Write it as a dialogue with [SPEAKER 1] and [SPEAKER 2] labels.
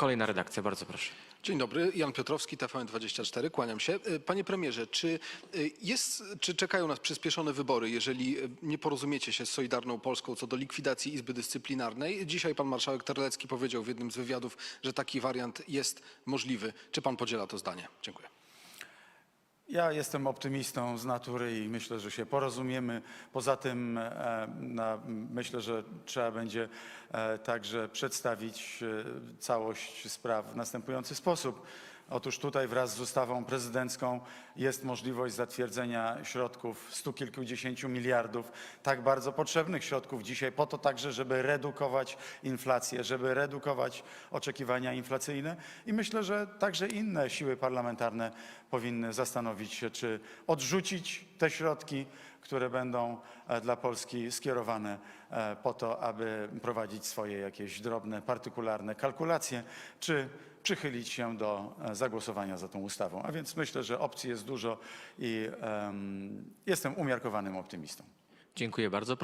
[SPEAKER 1] kolejna redakcja, bardzo proszę.
[SPEAKER 2] Dzień dobry, Jan Piotrowski, TVN24, kłaniam się. E, Panie premierze, czy, e, jest, czy czekają nas przyspieszone wybory, jeżeli e, nie porozumiecie się z Solidarną Polską co do likwidacji Izby Dyscyplinarnej? Dzisiaj pan marszałek Terlecki powiedział w jednym z wywiadów, że taki wariant jest możliwy. Czy pan podziela to zdanie? Dziękuję.
[SPEAKER 3] Ja jestem optymistą z natury i myślę, że się porozumiemy. Poza tym e, na, myślę, że trzeba będzie e, także przedstawić e, całość spraw w następujący sposób. Otóż tutaj wraz z ustawą prezydencką jest możliwość zatwierdzenia środków stu kilkudziesięciu miliardów, tak bardzo potrzebnych środków dzisiaj po to także, żeby redukować inflację, żeby redukować oczekiwania inflacyjne. I myślę, że także inne siły parlamentarne powinny zastanowić się, czy odrzucić te środki, które będą e, dla Polski skierowane e, po to, aby prowadzić swoje jakieś drobne, partykularne kalkulacje, czy przychylić się do e, zagłosowania za tą ustawą. A więc myślę, że opcji jest dużo i em, jestem umiarkowanym optymistą.
[SPEAKER 1] Dziękuję bardzo.